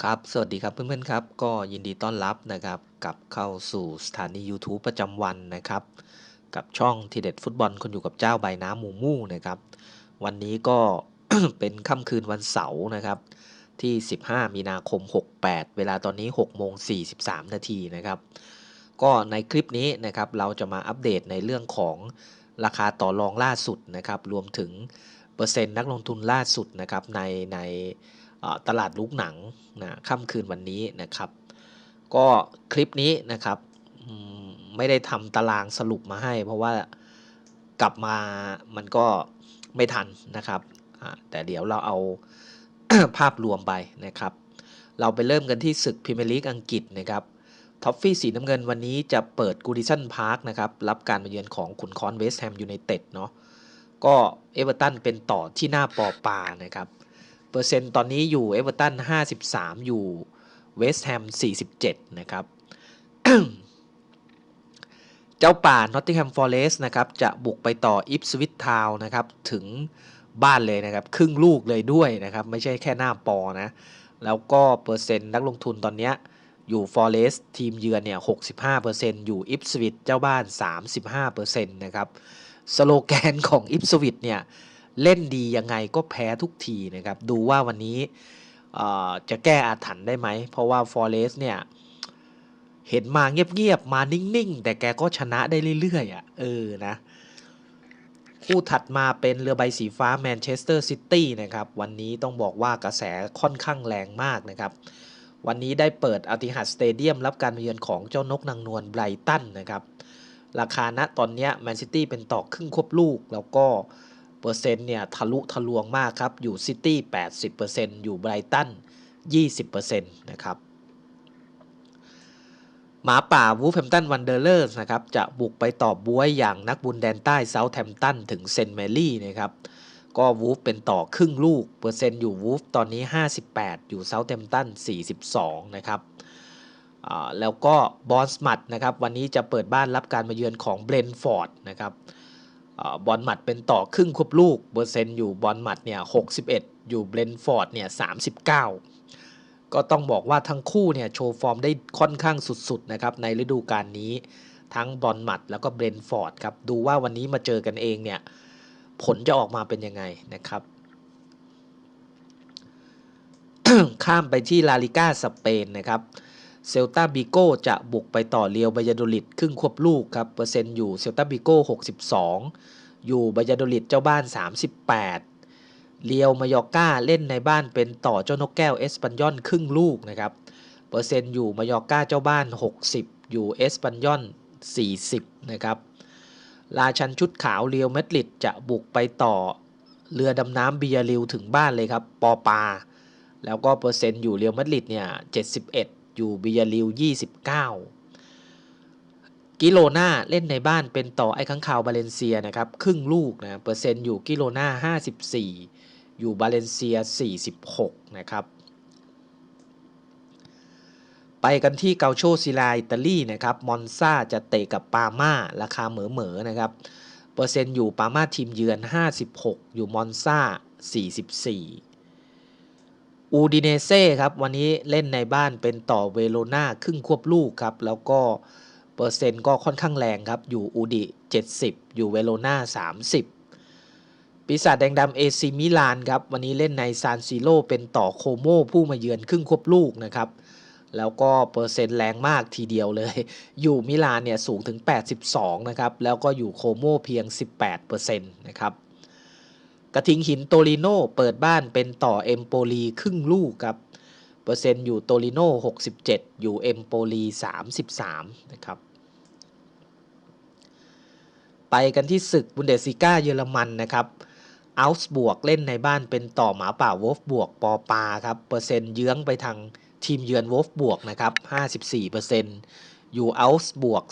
ครับ สวัสดีครับเพื่อนๆครับ ก็ยินดีต้อนรับนะครับกลับเข้าสู่สถานี YouTube ประจำวันนะครับ กับช่องทีเด็ดฟุตบอลคนอยู่กับเจ้าใบน้ำหมูมู่นะครับ วันนี้ก็ เป็นค่ำคืนวันเสาร์นะครับ ที่ 15 มีนาคม 68 เวลาตอนนี้6โมง43 นาทีนะครับ ก็ในคลิปนี้นะครับเราจะมาอัปเดตในเรื่องของราคาต่อรองล่าสุดนะครับ รวมถึงเปอร์เซ็นต์นักลงทุนล่าสุดนะครับในใน ตลาดลูกหนังนะค่ำคืนวันนี้นะครับ ก็คลิปนี้นะครับไม่ได้ทำตารางสรุปมาให้ เพราะว่ากลับมามันก็ไม่ทันนะครับแต่เดี๋ยวเราเอาภาพรวมไปนะครับ เราไปเริ่มกันที่ศึกพรีเมียร์ลีกอังกฤษนะครับท็อฟฟี่สีน้ำเงินวันนี้จะเปิดกูดิสันพาร์คนะครับ รับการมาเยือนของขุนคอนเวสต์แฮมยูไนเต็ดเนาะก็เอเวอร์ตันเป็นต่อที่หน้าปอปานะครับ เปอร์เซ็นต์ตอนนี้อยู่เอเวอร์ตัน53 อยู่เวสต์แฮม47 นะครับ เจ้าป่านอตติงแฮมฟอเรสต์นะครับ จะบุกไปต่ออิฟสวิตทาวนะครับ ถึงบ้านเลยนะครับ ครึ่งลูกเลยด้วยนะครับ ไม่ใช่แค่หน้าปอนะ แล้วก็เปอร์เซ็นต์นักลงทุนตอนนี้อยู่ฟอเรสต์ทีมเยือนเนี่ย 65%อยู่อิฟสวิตเจ้าบ้าน 35%นะครับ สโลแกนของอิฟสวิตเนี่ย เล่นดียังไงก็แพ้ทุกทีนะครับ ดูว่าวันนี้จะแก้อาถรรพ์ได้ไหม เพราะว่าฟอเรสเนี่ย เห็นมาเงียบๆ มานิ่งๆ แต่แกก็ชนะได้เรื่อยๆอะ เออนะคู่ถัดมาเป็นเรือใบสีฟ้าแมนเชสเตอร์ซิตี้นะครับ วันนี้ต้องบอกว่ากระแสค่อนข้างแรงมากนะครับ วันนี้ได้เปิดอาติหัดสเตเดียมรับการเยือนของเจ้านกนางนวลไบรตันนะครับ ราคาณตอนนี้แมนซิตี้เป็นต่อครึ่งควบลูกแล้วก็ เปอร์เซ็นต์เนี่ยทะลุทะลวงมากครับ อยู่ซิตี้ 80%อยู่ไบรตัน 20%นะครับ หมาป่าวูฟแฮมตันวันเดอร์เลอร์สนะครับ จะบุกไปตอบบ้วยอย่างนักบุญแดนใต้เซาท์แฮมตันถึงเซนต์แมรี่นะครับ ก็วูฟเป็นต่อครึ่งลูก เปอร์เซ็นต์อยู่วูฟตอนนี้ 58 อยู่เซาท์แฮมตัน 42 นะครับแล้วก็บอลสมัตนะครับ วันนี้จะเปิดบ้านรับการมาเยือนของเบรนฟอร์ดนะครับ บอลหมัดเป็นต่อครึ่งควบลูก เปอร์เซ็นต์อยู่บอลหมัดเนี่ย61 อยู่เบรนฟอร์ดเนี่ย39 ก็ต้องบอกว่าทั้งคู่เนี่ยโชว์ฟอร์มได้ค่อนข้างสุดๆนะครับในฤดูกาลนี้ทั้งบอลหมัดแล้วก็เบรนฟอร์ดครับดูว่าวันนี้มาเจอกันเองเนี่ยผลจะออกมาเป็นยังไงนะครับข้ามไปที่ลาลิก้าสเปนนะครับ เซลตาบิโกจะบุกไปต่อเรียวบายาโดลิดครึ่งควบลูกครับ เปอร์เซ็นต์อยู่เซลตาบิโก62 อยู่บายาโดลิดเจ้าบ้าน 38 เรียวมายอร์กาเล่นในบ้านเป็นต่อเจ้านกแก้วเอสปันยอนครึ่งลูกนะครับ เปอร์เซ็นต์อยู่มายอร์กาเจ้าบ้าน 60 อยู่เอสปันยอน 40 นะครับ ราชันชุดขาวเรียวเมดริดจะบุกไปต่อเรือดำน้ำเบียริวถึงบ้านเลยครับ ปอปา แล้วก็เปอร์เซ็นต์อยู่เรียวมาดริดเนี่ย 71 อยู่บิยาริว 29 กิโลนาเล่นในบ้านเป็นต่อไอ้ข้างข่าวบาเลนเซียนะครับ ครึ่งลูกนะเปอร์เซ็นต์อยู่กิโลนา 54 อยู่บาเลนเซีย 46 นะครับไปกันที่เกาโชซิลาอิตาลีนะครับมอนซาจะเตะกับปาม่าราคาเหมอเหมอนะครับเปอร์เซ็นต์อยู่ปาม่าทีมเยือน 56 อยู่มอนซา44 อูดิเนเซ่ครับวันนี้เล่นในบ้านเป็นต่อเวโรนาครึ่งควบลูกครับ แล้วก็เปอร์เซ็นต์ก็ค่อนข้างแรงครับ อยู่อูดิ 70 อยู่เวโรนา30 ปีศาจแดงดำเอซิมิลานครับวันนี้เล่นในซานซิโ o เป็นต่อโคโมผู้มาเยือนครึ่งควบลูกนะครับ แล้วก็เปอร์เซ็นต์แรงมากทีเดียวเลย อยู่มิลานเนี่ยสูงถึง 82 นะครับ แล้วก็อยู่โคโมเพียง 18%นะครับ กระทิงหินโตริโนเปิดบ้านเป็นต่อเอมโปลีครึ่งลูกครับ เปอร์เซ็นต์อยู่โตริโน67 อยู่เอมโปลี33 นะครับ ไปกันที่ศึกบุนเดสซิก้าเยอรมันนะครับอัลส์บวกเล่นในบ้านเป็นต่อหมาป่าวอฟบวกปอปาครับ เปอร์เซ็นต์เยื้องไปทางทีมเยือนวอฟบวกนะครับ 54%อยู่อัลส์บวก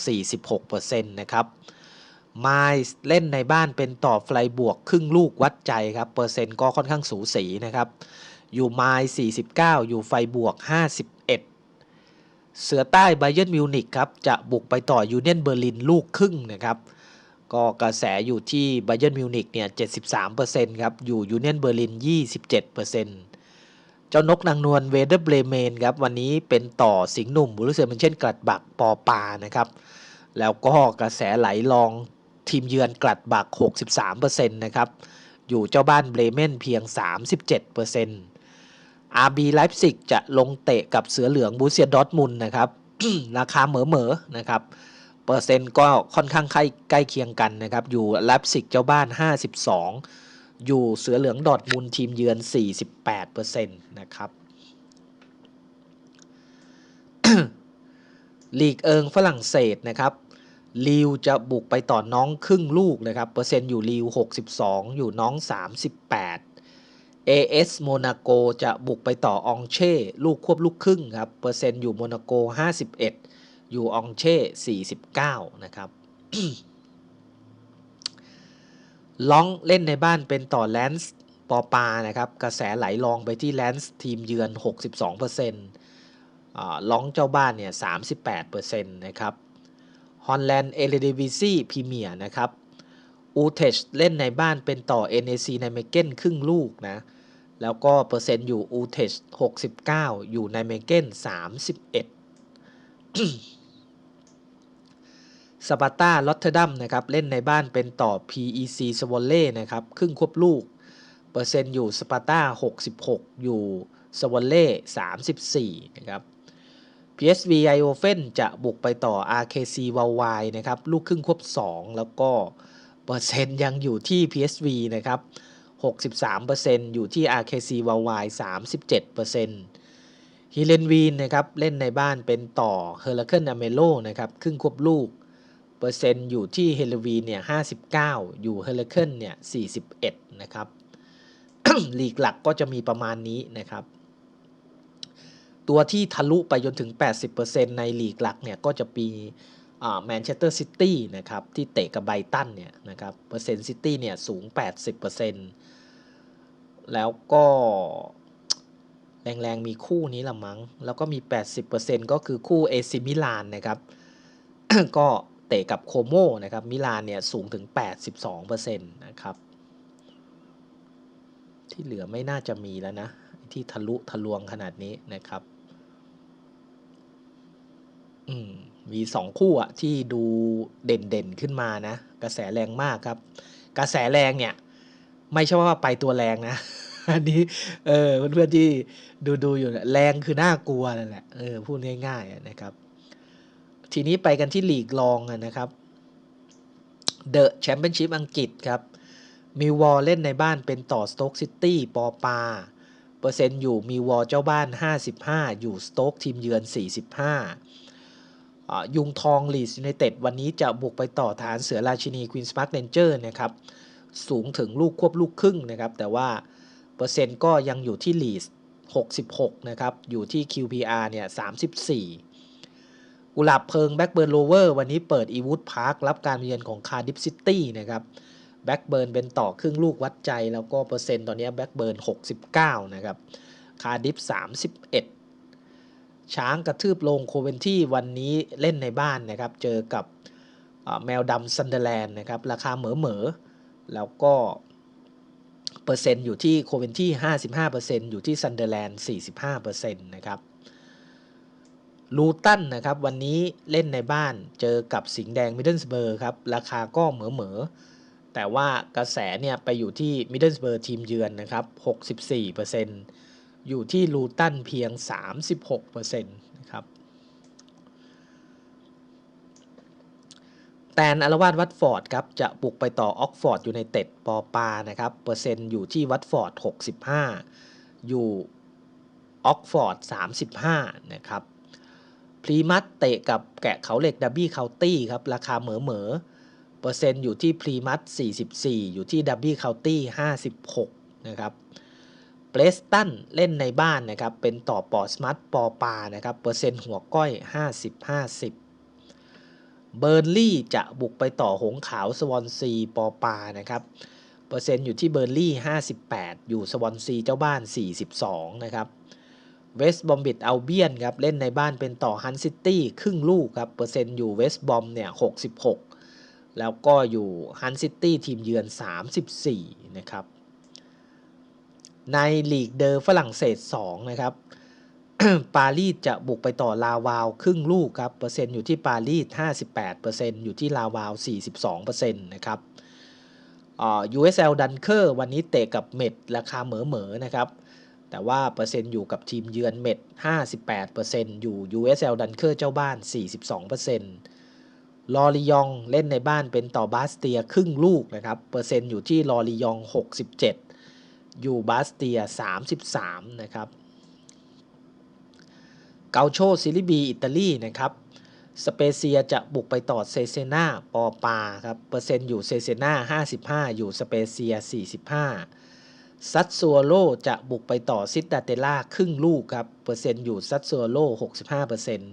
46%นะครับ ไมล์เล่นในบ้านเป็นต่อไฟบวกครึ่งลูกวัดใจครับ เปอร์เซ็นต์ก็ค่อนข้างสูสีนะครับ อยู่ไมล์49 อยู่ไฟบวก 51 เสือใต้ไบเยนมิวนิกครับ จะบุกไปต่อยูเนียนเบอร์ลินลูกครึ่งนะครับ ก็กระแสอยู่ที่ไบเยนมิวนิกเนี่ย 73%ครับ อยู่ยูเนียนเบอร์ลิน 27%เจ้านกนางนวลเวเดอร์เบรเมนครับวันนี้เป็นต่อสิงห์หนุ่มบุรุษเซมันเช่นกลัดบักปอปานะครับ แล้วก็กระแสไหลลอง ทีมเยือนกลัดบัก 63%นะครับ อยู่เจ้าบ้านเบรเมนเพียง 37% RB ไลฟ์ซิกจะลงเตะกับเสือเหลืองบูเซียดอทมุนนะครับ ราคาเหมอเหมอนะครับ เปอร์เซ็นต์ก็ค่อนข้างใกล้ใกล้เคียงกันนะครับ อยู่ไลฟ์ซิกเจ้าบ้าน 52 อยู่เสือเหลืองดอทมุนทีมเยือน 48%นะครับลีกเอิงฝรั่งเศสนะครับ ลิวจะบุกไปต่อน้องครึ่งลูกนะครับ เปอร์เซ็นต์อยู่ลิว 62 อยู่น้อง 38 AS โมนาโกจะบุกไปต่อองเช่ ลูกควบลูกครึ่งครับ เปอร์เซ็นต์อยู่โมนาโก 51 อยู่องเช่ 49 นะครับล้องเล่นในบ้านเป็นต่อแลนส์ปอปานะครับ กระแสไหลลองไปที่แลนส์ทีมเยือน 62%อ่าล้องเจ้าบ้านเนี่ย 38%นะครับ ฮอลแลนด์เอเลดวิซีพรีเมียร์นะครับอูเทชเล่นในบ้านเป็นต่อ NAC ในเมเกนครึ่งลูกนะ แล้วก็เปอร์เซ็นต์อยู่อูเทช69 อยู่ในเมเกน31สปาร์ตาลอตเทอร์ดัมนะครับ เล่นในบ้านเป็นต่อ PEC สวอลเล่นะครับ ครึ่งควบลูก เปอร์เซ็นต์อยู่สปาร์ตา66 อยู่สวอลเล่34 นะครับ PSV i o f e n จะบุกไปต่อ RKC w a w y นะครับ ลูกครึ่งควบ 2 แล้วก็เปอร์เซ็นต์ยังอยู่ที่ PSV นะครับ 63%อยู่ที่ RKC w a w y 37%ฮิเลนวีนนะครับ เล่นในบ้านเป็นต่อ h u r r i c a n e a m e l o นะครับ ครึ่งควบลูก เปอร์เซ็นต์อยู่ที่เฮลวีนเนี่ย 59 อยู่ h u r r i c a n เนี่ย 41 นะครับลีกหลักก็จะมีประมาณนี้นะครับ ตัวที่ทะลุไปจนถึง 80%ในลีกหลักเนี่ยก็จะปีแมนเชสเตอร์ซิตี้นะครับที่เตะกับไบตันเนี่ยนะครับเปอร์เซ็นต์ซิตี้เนี่ยสูง 80%แล้วก็แรงๆมีคู่นี้ละมั้ง แล้วก็มี 80%ก็คือคู่เอซิมิลานนะครับ ก็เตะกับโคโมนะครับ มิลานเนี่ยสูงถึง 82%นะครับ ที่เหลือไม่น่าจะมีแล้วนะ ที่ทะลุทะลวงขนาดนี้นะครับอืมมีสองคู่อะที่ดูเด่นๆขึ้นมานะ กระแสแรงมากครับ กระแสแรงเนี่ย ไม่ใช่ว่าไปตัวแรงนะอันนี้เออเพื่อนๆที่ดูดูอยู่แรงคือน่ากลัวนั่นแหละเออพูดง่ายๆนะครับ ทีนี้ไปกันที่ลีกรองนะครับเดอะแชมเปี้ยนชิพอังกฤษครับมิววอลเล่นในบ้านเป็นต่อสโต๊กซิตี้ปอปา ปอร์เซ็นต์อยู่มิวอลเจ้าบ้าน 55 อยู่สโต๊กทีมเยือน 45 ยุงทองลีสยูไนเต็ดวันนี้จะบุกไปต่อฐานเสือราชินีควีนส์พาร์คเรนเจอร์นะครับสูงถึงลูกควบลูกครึ่งนะครับแต่ว่าเปอร์เซ็นต์ก็ยังอยู่ที่ลีส66 นะครับ อยู่ที่ QPR เนี่ย 34 กุหลาบเพิงแบ็กเบิร์นโรเวอร์วันนี้เปิดอีวูดพาร์ครับการเยือนของคาร์ดิฟซิตี้นะครับ แบ็กเบิร์นเป็นต่อครึ่งลูกวัดใจแล้วก็เปอร์เซ็นต์ตอนนี้แบ็กเบิร์น69 นะครับ คาร์ดิฟ 31 ช้างกระทืบลงโคเวนที่วันนี้เล่นในบ้านนะครับ เจอกับแมวดำซันเดอร์แลนด์นะครับ ราคาเหมอเหมอแล้วก็เปอร์เซ็นต์อยู่ที่โคเวนที่55%อยู่ที่ซันเดอร์แลนด์45%นะครับลูตันนะครับวันนี้เล่นในบ้านเจอกับสิงห์แดงมิดเดิลสเบอร์ครับ ราคาก็เหมอเหมอ แต่ว่ากระแสเนี่ยไปอยู่ที่มิดเดิลสเบอร์ทีมเยือนนะครับ 64%อยู่ที่ลูตันเพียง 36%นะครับแตนอารวาสวัตฟอร์ดครับจะบุกไปต่อออกฟอร์ดอยู่ในเต็ดปอปานะครับเปอร์เซ็นต์อยู่ที่วัตฟอร์ด 65 อยู่ออกฟอร์ด 35 นะครับพรีมัตเตะกับแกะเขาเหล็กดับบี้เคานตี้ครับราคาเหมอเหมอ เปอร์เซ็นต์อยู่ที่พรีมัต44 อยู่ที่ดับบี้เคาน์ตี้56 นะครับเบรสตันเล่นในบ้านนะครับ เป็นต่อปอสมัตปอปานะครับ เปอร์เซ็นต์หัวก้อย 50 50 เบอร์ลี่จะบุกไปต่อหงขาวสวอนซีปอปานะครับ เปอร์เซ็นต์อยู่ที่เบอร์ลี่ 58 อยู่สวอนซีเจ้าบ้าน 42 นะครับเวสต์บอมบิดอัลเบียนครับ เล่นในบ้านเป็นต่อฮันซิตี้ครึ่งลูกครับ เปอร์เซ็นต์อยู่เวสต์บอมเนี่ย 66 แล้วก็อยู่ฮันซิตี้ทีมเยือน 34 นะครับ ในลีกเดอร์ฝรั่งเศส 2 นะครับ ปารีสจะบุกไปต่อลาวาวครึ่งลูกครับ เปอร์เซ็นต์อยู่ที่ปารีส 58%อยู่ที่ลาวาว 42%นะครับอ่า USL ดันเคอร์วันนี้เตะกับเม็ดราคาเหมอเหมอนะครับ แต่ว่าเปอร์เซ็นต์อยู่กับทีมเยือนเม็ด58%อยู่ USL ดันเคอร์เจ้าบ้าน 42% ลอริยองเล่นในบ้านเป็นต่อบาสเตียครึ่งลูกนะครับ เปอร์เซ็นต์อยู่ที่ลอริยอง 67 อยู่บาสเตีย 33 นะครับ เกาโชซิลิบี อิตาลีนะครับ สเปเซียจะบุกไปต่อเซเซนาปอปาครับ เปอร์เซ็นต์อยู่เซเซนา55 อยู่สเปเซีย 45 ซัตซัวโลจะบุกไปต่อซิดดาเตล่าครึ่งลูกครับ เปอร์เซ็นต์อยู่ซัตซัวโล65%อร์เซนต์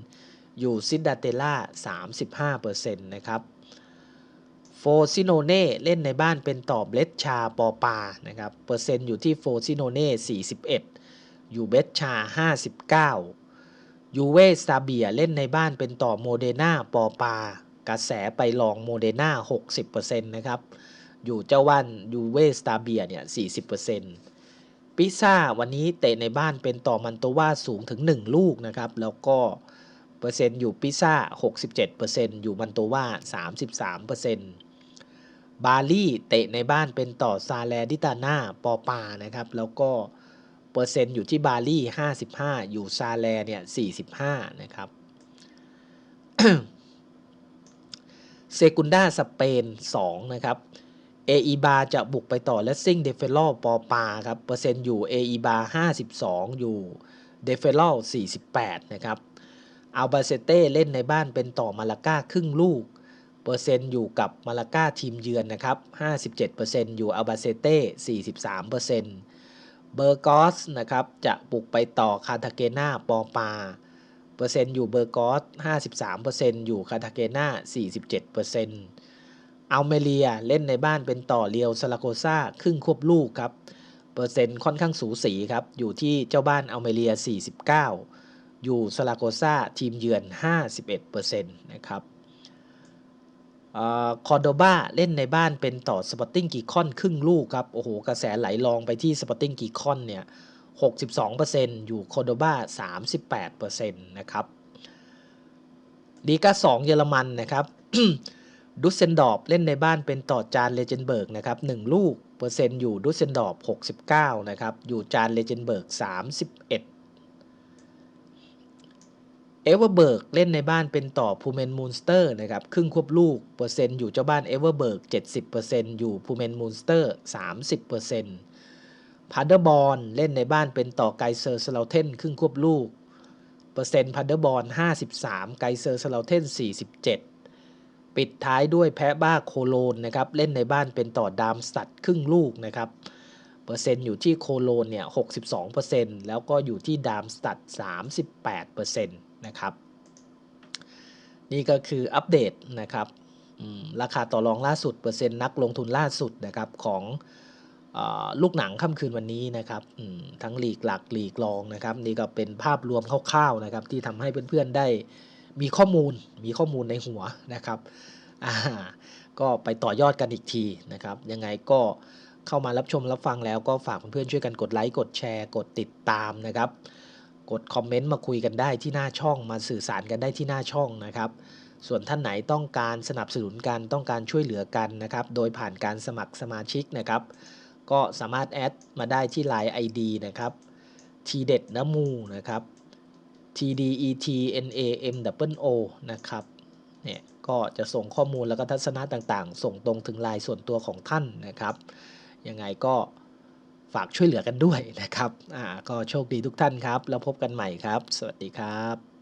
อยู่ซิดดาเตล่า 35%นะครับโฟซิโนเน่เล่นในบ้านเป็นต่อเบลชชาปอปานะครับเปอร์เซ็นต์อยู่ที่โฟซิโนเน่41 อยู่เบลชา 59 ยูเวสตาเบียเล่นในบ้านเป็นต่อโมเดนาปอปากระแสไปลองโมเดนา60%นะครับอยู่เจ้าว่านยูเวสตาเบียเนี่ย40%ปิซ่าวันนี้เตะในบ้านเป็นต่อมันโตว่าสูงถึง 1 ลูกนะครับแล้วก็ เปอร์เซ็นต์อยู่ปิซ่า 67%อยู่มันโตวา 33%บาลีเตะในบ้านเป็นต่อซาแลดิตาน่าปอปานะครับ แล้วก็เปอร์เซ็นต์อยู่ที่บาลี55 อยู่ซาแลเนี่ย45 นะครับเซกุนดาสเปน2นะครับเออีบาจะบุกไปต่อและซิ่งเดฟเฟลปอปาครับเปอร์เซ็นต์อยู่เออีบา52 อยู่เดฟเฟล48 นะครับ อัลบาเซเต้เล่นในบ้านเป็นต่อมาลาก้าครึ่งลูก เปอร์เซ็นต์อยู่กับมาลาก้าทีมเยือนนะครับ 57%อยู่อัลบาเซเต้43%เบอร์กอสนะครับจะบุกไปต่อคาทาเกนาปอปา เปอร์เซ็นต์อยู่เบอร์กอส53%อยู่คาทาเกนา47%อัลเมเรียเล่นในบ้านเป็นต่อเรียวซาลาโกซาครึ่งควบลูกครับ เปอร์เซ็นต์ค่อนข้างสูสีครับ อยู่ที่เจ้าบ้านอัลเมเรีย 49 อยู่ซาลาโกซาทีมเยือน 51%นะครับคอร์โดบาเล่นในบ้านเป็นต่อสปอร์ติ้งกีคอนครึ่งลูกครับ โอ้โห กระแสไหลลองไปที่สปอร์ติ้งกีคอนเนี่ย 62%อยู่คอร์โดบา38%นะครับลีกา2เยอรมันนะครับดุสเซนดอร์ฟเล่นในบ้านเป็นต่อจานเลเจนเบิร์กนะครับ1ลูกเปอร์เซ็นต์อยู่ดุสเซนดอร์ฟ69นะครับอยู่จานเลเจนเบิร์ก31 เอเวอร์เบิร์กเล่นในบ้านเป็นต่อพูเมนมูนสเตอร์นะครับครึ่งควบลูกเปอร์เซ็นต์อยู่เจ้าบ้านเอเวอร์เบิร์ก70%อยู่พูเมนมูนสเตอร์30%พาร์เดอร์บอลเล่นในบ้านเป็นต่อไกเซอร์สลาเทนครึ่งควบลูกเปอร์เซ็นต์พาร์เดอร์บอล53 ไกเซอร์สลาเทน47 ปิดท้ายด้วยแพ้บ้าโคโลนนะครับเล่นในบ้านเป็นต่อดามสตัดครึ่งลูกนะครับ เปอร์เซ็นต์อยู่ที่โคโลนเนี่ย62%แล้วก็อยู่ที่ดามสตัด38%นะครับ นี่ก็คืออัปเดตนะครับราคาต่อรองล่าสุดเปอร์เซ็นต์นักลงทุนล่าสุดนะครับของลูกหนังค่ำคืนวันนี้นะครับทั้งหลีกหลักหลีกรองนะครับ นี่ก็เป็นภาพรวมคร่าวๆนะครับ ที่ทำให้เพื่อนๆได้มีข้อมูลมีข้อมูลในหัวนะครับก็ไปต่อยอดกันอีกทีนะครับ ยังไงก็ เข้ามารับชมรับฟังแล้วก็ฝากเพื่อนๆช่วยกันกดไลค์กดแชร์ กดติดตามนะครับ กดคอมเมนต์มาคุยกันได้ที่หน้าช่องมาสื่อสารกันได้ที่หน้าช่องนะครับ ส่วนท่านไหนต้องการสนับสนุนกันต้องการช่วยเหลือกันนะครับ โดยผ่านการสมัครสมาชิกนะครับ ก็สามารถแอดมาได้ที่ Line ID นะครับทีเด็ดนมูนะครับ tdetnamo นะครับเนี่ยก็จะส่งข้อมูลแล้วก็ทัศนะต่างๆ ส่งตรงถึงไลน์ส่วนตัวของท่านนะครับ ยังไงก็ฝากช่วยเหลือกันด้วยนะครับ อ่า ก็โชคดีทุกท่านครับ แล้วพบกันใหม่ครับ สวัสดีครับ